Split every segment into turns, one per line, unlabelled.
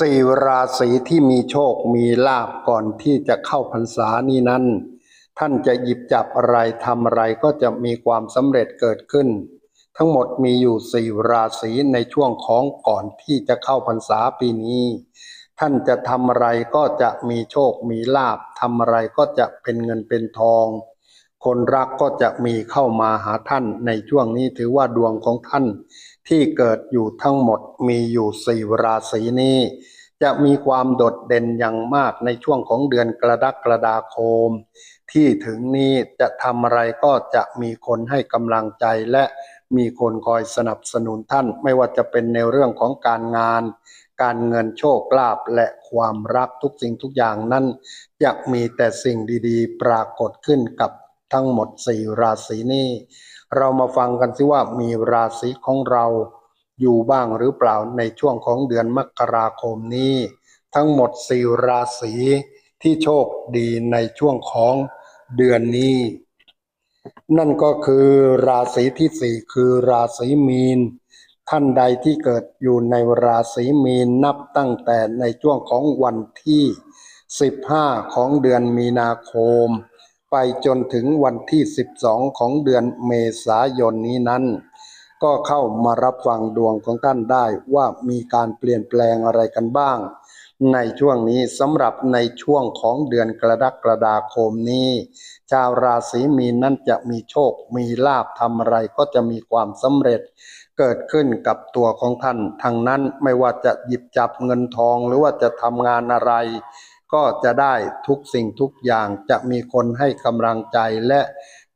สี่ราศีที่มีโชคมีลาภก่อนที่จะเข้าพรรษานี้นั้น ท่านจะหยิบจับอะไรทำอะไรก็จะมีความสำเร็จเกิดขึ้น ทั้งหมดมีอยู่สี่ราศีในช่วงของก่อนที่จะเข้าพรรษาปีนี้ ท่านจะทำอะไรก็จะมีโชคมีลาภทำอะไรก็จะเป็นเงินเป็นทอง คนรักก็จะมีเข้ามาหาท่านในช่วงนี้ถือว่าดวงของท่าน ที่เกิดอยู่ทั้งหมดมีอยู่สี่ราศีนี้ จะมีความโดดเด่นอย่างมากในช่วงของเดือนกระดักฎาคม ที่ถึงนี้จะทำอะไรก็จะมีคนให้กำลังใจและมีคนคอยสนับสนุนท่าน ไม่ว่าจะเป็นในเรื่องของการงาน การเงินโชคลาภและความรักทุกสิ่งทุกอย่างนั้นจะมีแต่สิ่งดีๆ ปรากฏขึ้นกับทั้งหมดสี่ราศีนี้ เรามาฟังกันสิว่ามีราศีของเราอยู่บ้างหรือเปล่าในช่วงของเดือนมกราคมนี้ ทั้งหมดสี่ราศีที่โชคดีในช่วงของเดือนนี้ นั่นก็คือราศีที่สี่คือราศีมีน ท่านใดที่เกิดอยู่ในราศีมีนนับตั้งแต่ในช่วงของวันที่ 15 ของเดือนมีนาคม ไปจนถึงวันที่ 12 ของเดือนเมษายนนี้นั้น ก็เข้ามารับฟังดวงของท่านได้ว่ามีการเปลี่ยนแปลงอะไรกันบ้าง ในช่วงนี้สำหรับในช่วงของเดือนกรกฎาคมนี้ ชาวราศีมีนนั้นจะมีโชค มีลาภทำอะไรก็จะมีความสำเร็จเกิดขึ้นกับตัวของท่านทางนั้นไม่ว่าจะหยิบจับเงินทองหรือว่าจะทำงานอะไร ก็จะได้ทุกสิ่งทุกอย่างจะมีคนให้กำลังใจและ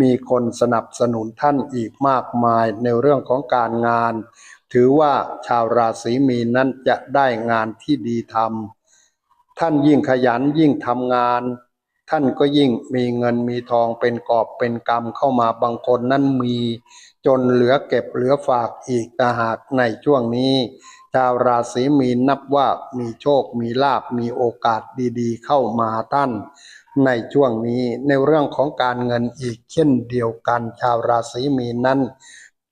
มีคนสนับสนุนท่านอีกมากมายในเรื่องของการงาน ถือว่าชาวราศีมีนนั้นจะได้งานที่ดีทำท่านยิ่งขยันยิ่งทำงาน ท่านก็ยิ่งมีเงินมีทองเป็นกอบเป็นกำเข้ามาบางคนนั้นมี จนเหลือเก็บเหลือฝากอีกต่าหากในช่วงนี้ ชาวราศีมีนนับว่ามีโชคมีลาบมีโอกาสดีๆ เข้ามาท่าน ในช่วงนี้ในเรื่องของการเงินอีกเช่นเดียวกัน ชาวราศีมีนนั้น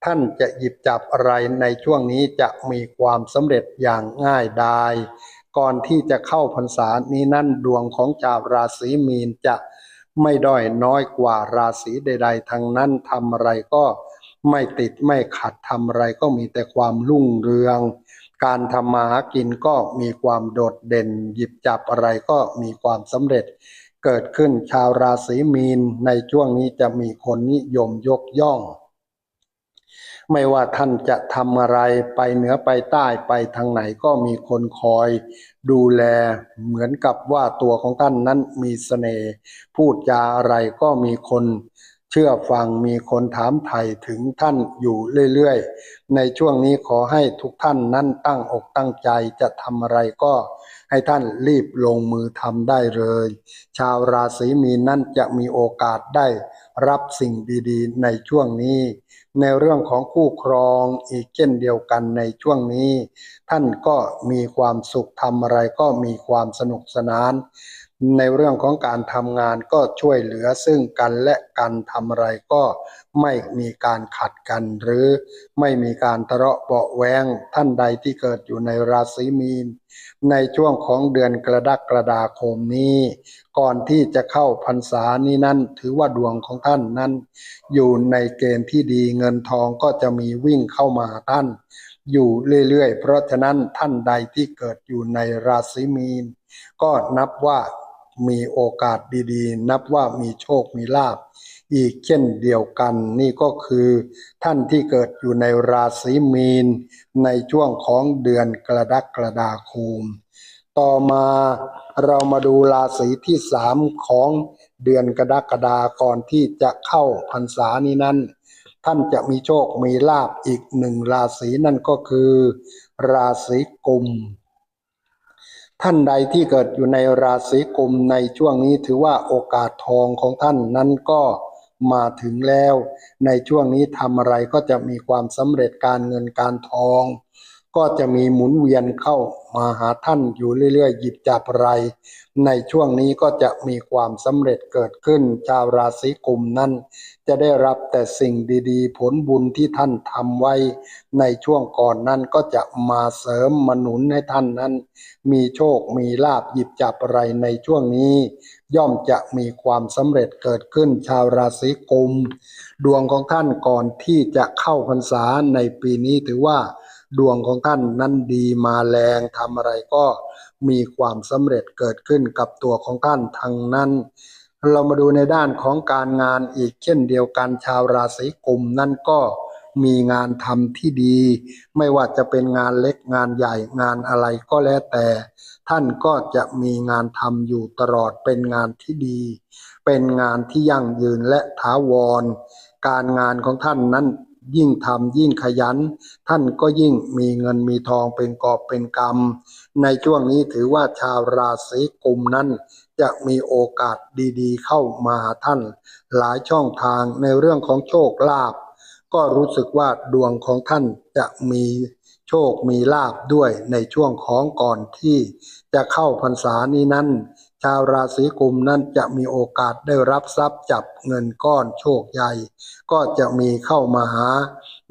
ท่านจะหยิบจับอะไรในช่วงนี้จะมีความสำเร็จอย่างง่ายดายก่อนที่จะเข้าพรรษานี้นั่นดวงของชาวราศีมีนจะไม่ด้อยน้อยกว่าราศีใด ๆทางนั้นทำอะไรก็ไม่ติดไม่ขัดทำอะไรก็มีแต่ความรุ่งเรือง การทำมาหากินก็มีความโดดเด่น หยิบจับอะไรก็มีความสำเร็จ เกิดขึ้นชาวราศีมีนในช่วงนี้จะมีคนนิยมยกย่อง ไม่ว่าท่านจะทำอะไรไปเหนือไปใต้ไปทางไหนก็มีคนคอยดูแลเหมือนกับว่าตัวของท่านนั้นมีเสน่ห์พูดจาอะไรก็มีคน ชื่อฟังมีคนถามไถ่ถึงท่านอยู่เรื่อยๆ ในช่วงนี้ขอให้ทุกท่านนั้นตั้งอกตั้งใจจะทำอะไรก็ให้ท่านรีบลงมือทำได้เลย ชาวราศีมีนนั้นจะมีโอกาสได้รับสิ่งดีๆ ในช่วงนี้ ในเรื่องของคู่ครองอีกเช่นเดียวกันในช่วงนี้ ท่านก็มีความสุขทำอะไรก็มีความสนุกสนาน ในเรื่องของการทำงานก็ช่วยเหลือซึ่งกันและกันทำอะไรก็ไม่มีการขัดกันหรือไม่มีการทะเลาะเบาแวงท่านใดที่เกิดอยู่ในราศีมีน ในช่วงของเดือนกระดักฎาคมนี้ ก่อนที่จะเข้าพรรษานี้นั้นถือว่าดวงของท่านนั้น อยู่ในเกณฑ์ที่ดีเงินทองก็จะมีวิ่งเข้ามาท่าน อยู่เรื่อยๆ เพราะฉะนั้นท่านใดที่เกิดอยู่ในราศีมีน ก็นับว่า มีโอกาสดีๆ นับว่ามีโชคมีลาภอีกเช่นเดียวกันนี่ก็คือท่านที่เกิดอยู่ในราศีมีน ในช่วงของเดือนกระดักฎาคม ต่อมาเรามาดูราศีที่สามของเดือนกระดักฎาก่อนที่จะเข้าพรรษานี้นั้น ท่านจะมีโชคมีลาภอีกหนึ่งราศีนั่นก็คือ ราศีกุม ท่านใดที่เกิดอยู่ในราศีกุมในช่วงนี้ถือว่าโอกาสทองของท่านนั้นก็มาถึงแล้ว ในช่วงนี้ทำอะไรก็จะมีความสำเร็จการเงินการทอง ก็จะมีหมุนเวียนเข้ามาหาท่านอยู่เรื่อยๆ หยิบจับอะไร ในช่วงนี้ก็จะมีความสำเร็จเกิดขึ้น ชาวราศีกุมนั้น จะได้รับแต่สิ่งดีๆ ผลบุญที่ท่านทำไว้ ในช่วงก่อนนั้นก็จะมาเสริมมาหนุนให้ท่านนั้น มีโชคมีลาบหยิบจับอะไรในช่วงนี้ ย่อมจะมีความสำเร็จเกิดขึ้น ชาวราศีกุม ดวงของท่านก่อนที่จะเข้าพรรษาในปีนี้ถือว่า ดวงของท่านนั้นดีมาแรงทำอะไรก็มีความสำเร็จเกิดขึ้นกับตัวของท่านทั้งนั้น เรามาดูในด้านของการงานอีกเช่นเดียวกันชาวราศีกุมนั่นก็มีงานทำที่ดี ไม่ว่าจะเป็นงานเล็กงานใหญ่งานอะไรก็แล้วแต่ ท่านก็จะมีงานทำอยู่ตลอดเป็นงานที่ดี เป็นงานที่ยั่งยืนและถาวร การงานของท่านนั้น ยิ่งทำยิ่งขยัน ท่านก็ยิ่งมีเงินมีทองเป็นกอบเป็นกำในช่วงนี้ถือว่าชาวราศีกุมนั้น จะมีโอกาสดีๆ เข้ามาหาท่าน หลายช่องทางในเรื่องของโชคลาภก็รู้สึกว่าดวงของท่านจะมีโชคมีลาภด้วยในช่วงของก่อนที่จะเข้าพรรษานี้นั้น ชาวราศีกุมนั้นจะมีโอกาสได้รับทรัพย์จับเงินก้อนโชคใหญ่ ก็จะมีเข้ามาหา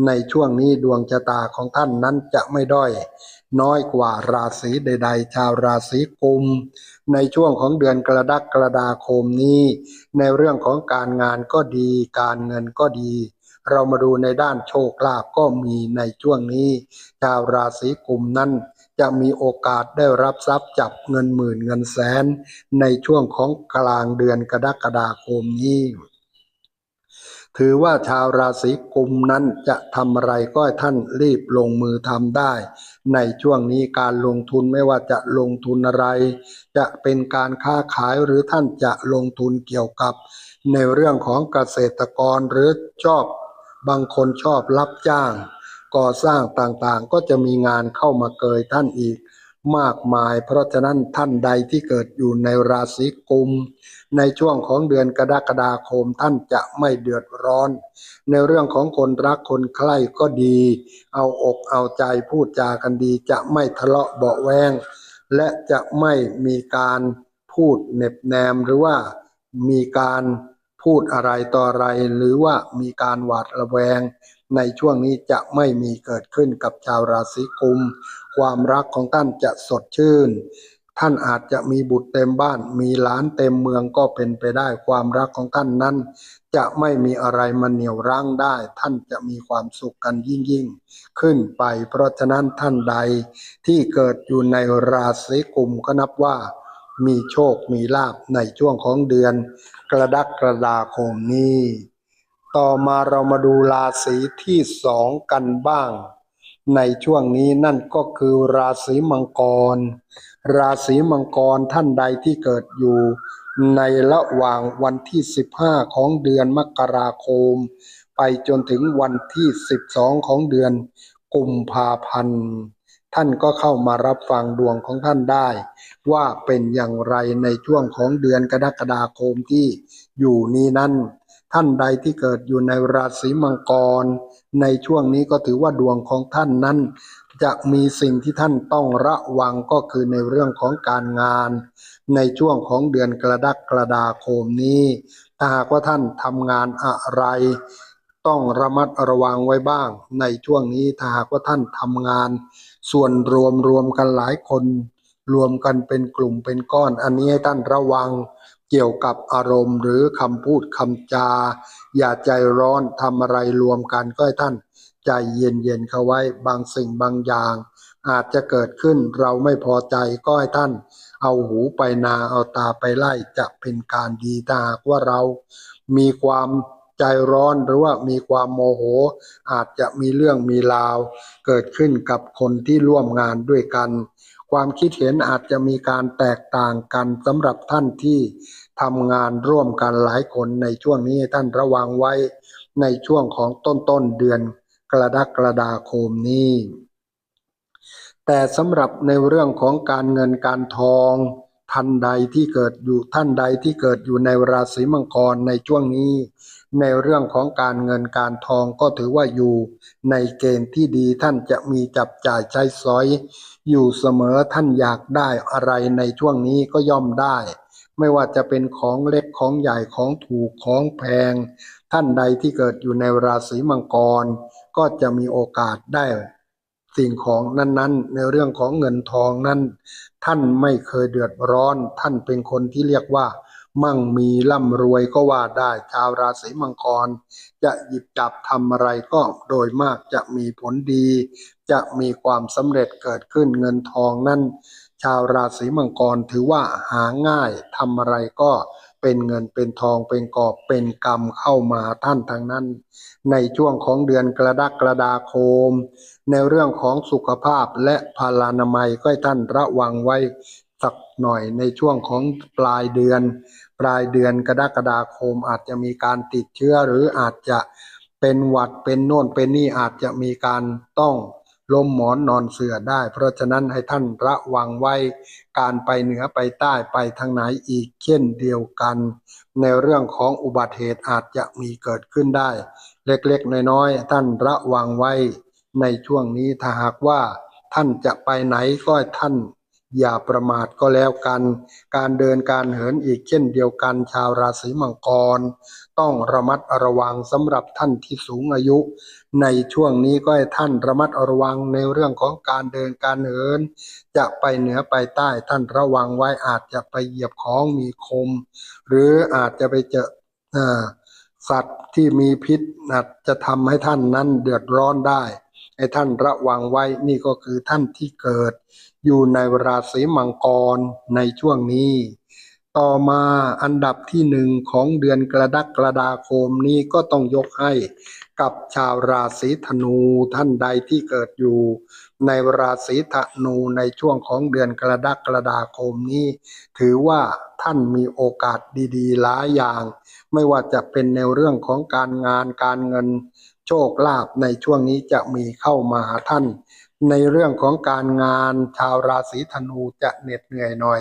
ในช่วงนี้ดวงชะตาของท่านนั้นจะไม่ด้อย น้อยกว่าราศีใด ๆ ชาวราศีกุม ในช่วงของเดือนกรดักกรดาคมนี้ ในเรื่องของการงานก็ดี การเงินก็ดีเรามาดูในด้านโชคลาภก็มีในช่วงนี้ ชาวราศีกุมนั้น จะมีโอกาสได้รับทรัพย์จับเงินหมื่นเงินแสน ในช่วงของกลางเดือนกรกฎาคมนี้ ถือว่าชาวราศีกุมนั้นจะทำอะไรก็ท่านรีบลงมือทำได้ ในช่วงนี้การลงทุนไม่ว่าจะลงทุนอะไร จะเป็นการค้าขายหรือท่านจะลงทุนเกี่ยวกับ ในเรื่องของเกษตรกรหรือชอบบางคนชอบรับจ้าง ก่อสร้างต่างๆ ก็จะมีงานเข้ามาเกยท่านอีก มากมาย เพราะฉะนั้นท่านใดที่เกิดอยู่ในราศีกุม ในช่วงของเดือนกรกฎาคมท่านจะไม่เดือดร้อน ในเรื่องของคนรักคนใคร่ก็ดี เอาอกเอาใจพูดจากันดี จะไม่ทะเลาะเบาแวงและจะไม่มีการพูดเหน็บแนมหรือว่ามีการ พูดอะไรต่ออะไรหรือว่ามีการหวาดระแวง ในช่วงนี้จะไม่มีเกิดขึ้นกับชาวราศีกุม ความรักของท่านจะสดชื่น ท่านอาจจะมีบุตรเต็มบ้าน มีหลานเต็มเมืองก็เป็นไปได้ ความรักของท่านนั้น จะไม่มีอะไรมาเหนี่ยวรั้งได้ ท่านจะมีความสุขกันยิ่งยิ่งขึ้นไป เพราะฉะนั้นท่านใดที่เกิดอยู่ในราศีกุมก็นับว่า มีโชคมีลาภในช่วงของเดือนกระดักกระดาคมนี้ ต่อมาเรามาดูราศีที่สองกันบ้าง ในช่วงนี้นั่นก็คือราศีมังกร ราศีมังกรท่านใดที่เกิดอยู่ ในระหว่างวันที่ 15 ของเดือนมกราคม ไปจนถึงวันที่ 12 ของเดือนกุมภาพันธ์ ท่านก็เข้ามารับฟังดวงของท่านได้ ว่าเป็นอย่างไรในช่วงของเดือนกรกฎาคมที่อยู่นี้นั้น ท่านใดที่เกิดอยู่ในราศีมังกร ในช่วงนี้ก็ถือว่าดวงของท่านนั้น จะมีสิ่งที่ท่านต้องระวังก็คือในเรื่องของการงาน ในช่วงของเดือนกรดกฎาคมนี้ถ้าหากว่าท่านทำงานอะไร ต้องระมัดระวังไว้บ้าง ในช่วงนี้ถ้าหากว่าท่านทำงาน ส่วนรวมรวมกันหลายคน รวมกันเป็นกลุ่มเป็นก้อน อันนี้ให้ท่านระวังเกี่ยวกับอารมณ์หรือคำพูดคำจา อย่าใจร้อนทำอะไรรวมกันก็ให้ท่านใจเย็นๆเข้าไว้บางสิ่งบางอย่าง อาจจะเกิดขึ้นเราไม่พอใจก็ให้ท่าน เอาหูไปนาเอาตาไปไล่จะเป็นการดีถ้าว่าเรา มีความ ใจร้อนหรือว่ามีความโมโห อาจจะมีเรื่องมีราว เกิดขึ้นกับคนที่ร่วมงานด้วยกัน ความคิดเห็นอาจจะมีการแตกต่างกันสำหรับท่านที่ทำงานร่วมกันหลายคนในช่วงนี้ท่านระวังไว้ในช่วงของต้นต้นเดือนกรดกฎาคมนี้ แต่สำหรับในเรื่องของการเงินการทองท่านใดที่เกิดอยู่ท่านใดที่เกิดอยู่ในราศีมังกรในช่วงนี้ ในเรื่องของการเงินการทองก็ถือว่าอยู่ในเกณฑ์ที่ดีท่านจะมีจับจ่ายใช้สอย อยู่เสมอท่านอยากได้อะไรในช่วงนี้ก็ย่อมได้ ไม่ว่าจะเป็นของเล็กของใหญ่ของถูกของแพง ท่านใดที่เกิดอยู่ในราศีมังกร ก็จะมีโอกาสได้ สิ่งของนั้นๆ ในเรื่องของเงินทองนั้น ท่านไม่เคยเดือดร้อน ท่านเป็นคนที่เรียกว่า มั่งมีร่ำรวยก็ว่าได้ชาวราศีมังกร จะหยิบจับทำอะไรก็โดยมากจะมีผลดี จะมีความสำเร็จเกิดขึ้นเงินทองนั้นชาวราศีมังกรถือว่าหาง่ายทำอะไรก็เป็นเงินเป็นทองเป็นกอบเป็นกรรมเข้ามาท่านทางนั้น ในช่วงของเดือนกระดักกระดาคม ในเรื่องของสุขภาพและพลานามัยก็ให้ท่านระวังไว้สักหน่อยในช่วงของปลายเดือน ปลายเดือนกรกฎาคมอาจจะมีการติดเชื้อหรืออาจจะเป็นหวัดเป็นโน่นเป็นนี่อาจจะมีการต้องล้มหมอนนอนเสือได้ เพราะฉะนั้นให้ท่านระวังไว้การไปเหนือไปใต้ไปทางไหนอีกเช่นเดียวกัน ในเรื่องของอุบัติเหตุอาจจะมีเกิดขึ้นได้ เล็กๆ น้อยๆ ท่านระวังไว้ในช่วงนี้ถ้าหากว่าท่านจะไปไหนก็ท่าน อย่าประมาทก็แล้วกัน การเดินการเหินอีกเช่นเดียวกันชาวราศีมังกร ต้องระมัดระวังสำหรับท่านที่สูงอายุ ในช่วงนี้ก็ให้ท่านระมัดระวังในเรื่องของการเดินการเหิน จะไปเหนือไปใต้ท่านระวังไว้อาจจะไปเหยียบของมีคม หรืออาจจะไปเจออสัตว์ที่มีพิษอาจจะทำให้ท่านนั้นเดือดร้อนได้ให้ท่านระวังไว้นี่ก็คือท่านที่เกิด อยู่ในราศีมังกรในช่วงนี้ ต่อมาอันดับที่หนึ่งของเดือนกระดักกระดาคมนี้ก็ต้องยกให้กับชาวราศีธนูท่านใดที่เกิดอยู่ ในราศีธนูในช่วงของเดือนกระดักกระดาคมนี้ ถือว่าท่านมีโอกาสดีๆหลายอย่าง ไม่ว่าจะเป็นในเรื่องของการงานการเงิน โชคลาภในช่วงนี้จะมีเข้ามาหาท่าน ในเรื่องของการงานชาวราศีธนูจะเหน็ดเหนื่อยหน่อย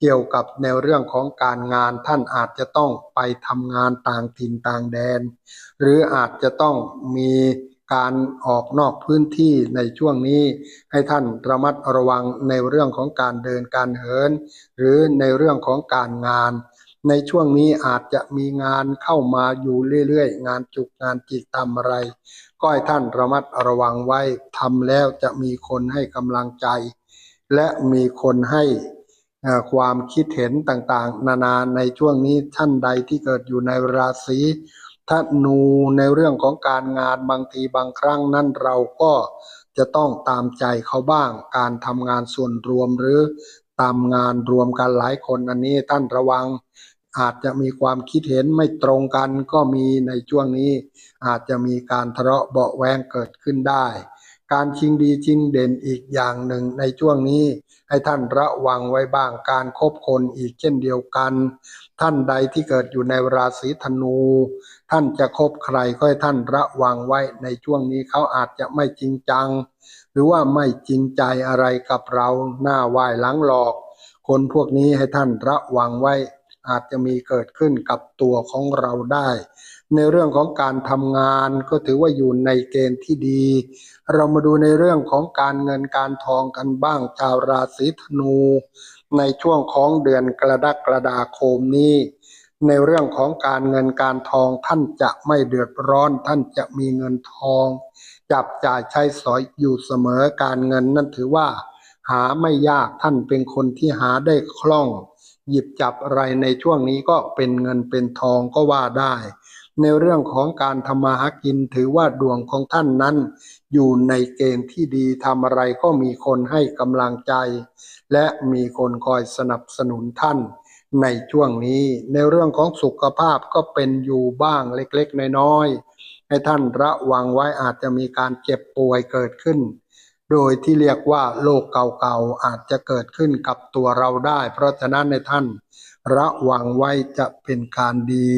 เกี่ยวกับในเรื่องของการงานท่านอาจจะต้องไปทำงานต่างถิ่นต่างแดน หรืออาจจะต้องมีการออกนอกพื้นที่ในช่วงนี้ ให้ท่านระมัดระวังในเรื่องของการเดินการเหิน หรือในเรื่องของการงาน ในช่วงนี้อาจจะมีงานเข้ามาอยู่เรื่อยๆ งานจุกงานจิกทำอะไร ก็ให้ท่านระมัดระวังไว้ทำแล้วจะมีคนให้กำลังใจ และมีคนให้ความคิดเห็นต่างๆ นานาในช่วงนี้ท่านใดที่เกิดอยู่ในราศีธนูในเรื่องของการงานบางทีบางครั้งนั้นเราก็จะต้องตามใจเขาบ้าง การทำงานส่วนรวมหรือตามงานรวมกันหลายคนอันนี้ท่านระวัง อาจจะมีความคิดเห็นไม่ตรงกันก็มีในช่วงนี้ อาจจะมีการทะเลาะเบาแวงเกิดขึ้นได้ การชิงดีชิงเด่นอีกอย่างหนึ่งในช่วงนี้ ให้ท่านระวังไว้บ้างการคบคนอีกเช่นเดียวกัน ท่านใดที่เกิดอยู่ในราศีธนู ท่านจะคบใครก็ให้ท่านระวังไว้ในช่วงนี้เขาอาจจะไม่จริงจัง หรือว่าไม่จริงใจอะไรกับเราหน้าไหว้หลังหลอก คนพวกนี้ให้ท่านระวังไว้ อาจจะมีเกิดขึ้นกับตัวของเราได้ ในเรื่องของการทำงานก็ถือว่าอยู่ในเกณฑ์ที่ดี เรามาดูในเรื่องของการเงินการทองกันบ้างชาวราศีธนู ในช่วงของเดือนกระดักกระดาคมนี้ในเรื่องของการเงินการทองท่านจะไม่เดือดร้อน ท่านจะมีเงินทอง จับจ่ายใช้สอยอยู่เสมอการเงินนั่นถือว่า หาไม่ยากท่านเป็นคนที่หาได้คล่อง หยิบจับอะไรในช่วงนี้ก็เป็นเงินเป็นทองก็ว่าได้ ในเรื่องของการทำมาหากินถือว่าดวงของท่านนั้น อยู่ในเกณฑ์ที่ดีทำอะไรก็มีคนให้กำลังใจ และมีคนคอยสนับสนุนท่าน ในช่วงนี้ ในเรื่องของสุขภาพก็เป็นอยู่บ้างเล็กๆน้อยๆให้ท่านระวังไว้อาจจะมีการเจ็บป่วยเกิดขึ้น โดยที่เรียกว่าโรคเก่าๆอาจจะเกิดขึ้นกับตัวเราได้ เพราะฉะนั้นในท่านระวังไว้จะเป็นการดี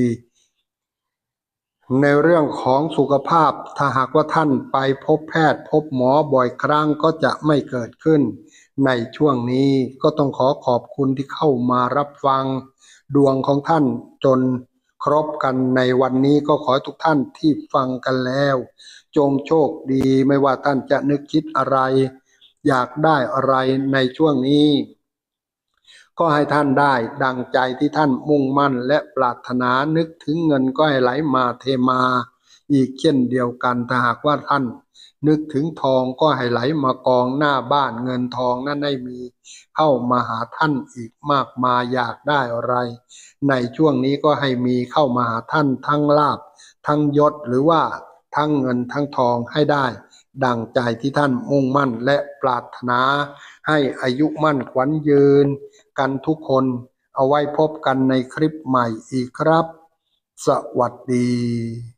ในเรื่องของสุขภาพถ้าหากว่าท่านไปพบแพทย์ พบหมอบ่อยครั้งก็จะไม่เกิดขึ้น ในช่วงนี้ก็ต้องขอขอบคุณที่เข้ามารับฟัง ดวงของท่านจน ครบกันในวันนี้ก็ขอให้ทุกท่านที่ฟังกันแล้ว จงโชคดีไม่ว่าท่านจะนึกคิดอะไร อยากได้อะไรในช่วงนี้ ก็ให้ท่านได้ดังใจที่ท่านมุ่งมั่นและปรารถนานึกถึงเงินก็ให้ไหลมาเทมา อีกเช่นเดียวกันถ้าหากว่าท่าน นึกถึงทองก็ให้ไหลมากองหน้าบ้านเงินทองนั้นให้มี เข้ามาหาท่านอีกมากมายอยากได้อะไร ในช่วงนี้ก็ให้มีเข้ามาหาท่านทั้งลาบ ทั้งยศหรือว่าทั้งเงินทั้งทองให้ได้ ดังใจที่ท่านมุ่งมั่นและปรารถนา ให้อายุมั่นขวัญยืน กันทุกคนเอาไว้พบกันในคลิปใหม่อีกครับ สวัสดี